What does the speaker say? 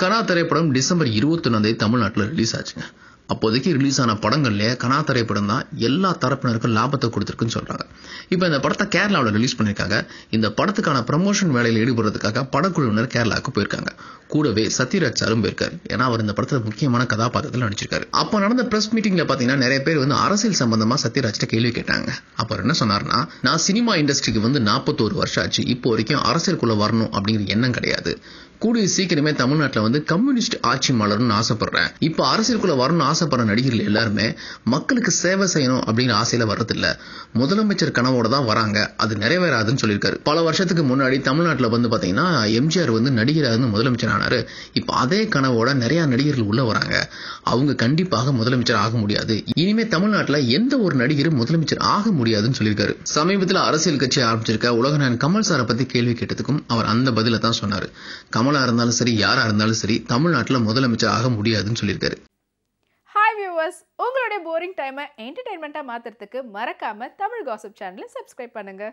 கனா திரைப்படம் டிசம்பர் இருபத்தொன்னாம் தேதி தமிழ்நாட்டில் ரிலீஸ் ஆச்சுங்க. அப்போதைக்கு ரிலீஸ் ஆன படங்கள்ல கனா திரைப்படம் தான் எல்லா தரப்பினருக்கும் லாபத்தை கொடுத்துருக்குன்னு சொல்றாங்க. இப்போ இந்த படத்தை கேரளாவில் ரிலீஸ் பண்ணியிருக்காங்க இந்த படத்துக்கான ப்ரமோஷன் வேலையில் ஈடுபடுறதுக்காக படக்குழுவினர் கேரளாவுக்கு போயிருக்காங்க. கூடவே சத்யராஜ் சாரும் போயிருக்காரு. ஏன்னா அவர் இந்த படத்தில் முக்கியமான கதாபாத்திரத்தில் நடிச்சிருக்காரு. அப்போ நடந்த பிரஸ் மீட்டிங்ல பாத்தீங்கன்னா நிறைய பேர் வந்து அரசியல் சம்பந்தமா சத்யராஜ்கிட்ட கேள்வி கேட்டாங்க. அப்ப என்ன சொன்னார்னா நான் சினிமா இண்டஸ்ட்ரிக்கு வந்து நாற்பத்தோரு வருஷம் ஆச்சு. இப்போ வரைக்கும் அரசியலுக்குள்ள வரணும் அப்படிங்கிற எண்ணம் கிடையாது. கூடிய சீக்கிரமே தமிழ்நாட்டில் வந்து கம்யூனிஸ்ட் ஆட்சி மலர்னு ஆசைப்படுறேன். இப்போ அரசியலுக்குள்ள வரணும்னு ஆசைப்படுற நடிகர்கள் எல்லாருமே மக்களுக்கு சேவை செய்யணும் அப்படிங்கிற ஆசையில வர்றதில்ல. முதலமைச்சர் கனவோட தான் வராங்க. அது நிறைவேறாதுன்னு சொல்லியிருக்காரு. பல வருஷத்துக்கு முன்னாடி தமிழ்நாட்டில் வந்து பாத்தீங்கன்னா எம்ஜிஆர் வந்து நடிகராக இருந்து முதலமைச்சர் ஆனாரு. இப்போ அதே கனவோட நிறைய நடிகர்கள் உள்ள வராங்க. அவங்க கண்டிப்பாக முதலமைச்சர் ஆக முடியாது. இனிமே தமிழ்நாட்டில் எந்த ஒரு நடிகரும் முதலமைச்சர் ஆக முடியாதுன்னு சொல்லியிருக்காரு. சமீபத்தில் அரசியல் கட்சி ஆரம்பிச்சிருக்க உலகநாயன் கமல் சாரை பத்தி கேள்வி கேட்டதுக்கும் அவர் அந்த பதில தான் சொன்னாரு. கமலா இருந்தாலும் சரி யாரா இருந்தாலும் சரி தமிழ்நாட்டில் முதலமைச்சர் ஆக முடியாதுன்னு சொல்லியிருக்காரு. ஹாய் வியூவர்ஸ் உங்களுடைய போரிங் டைமை என்டர்டைன்மெண்ட்டாக மாற்றுறதுக்கு மறக்காமல் தமிழ் காசிப் சேனலை சப்ஸ்கிரைப் பண்ணுங்கள்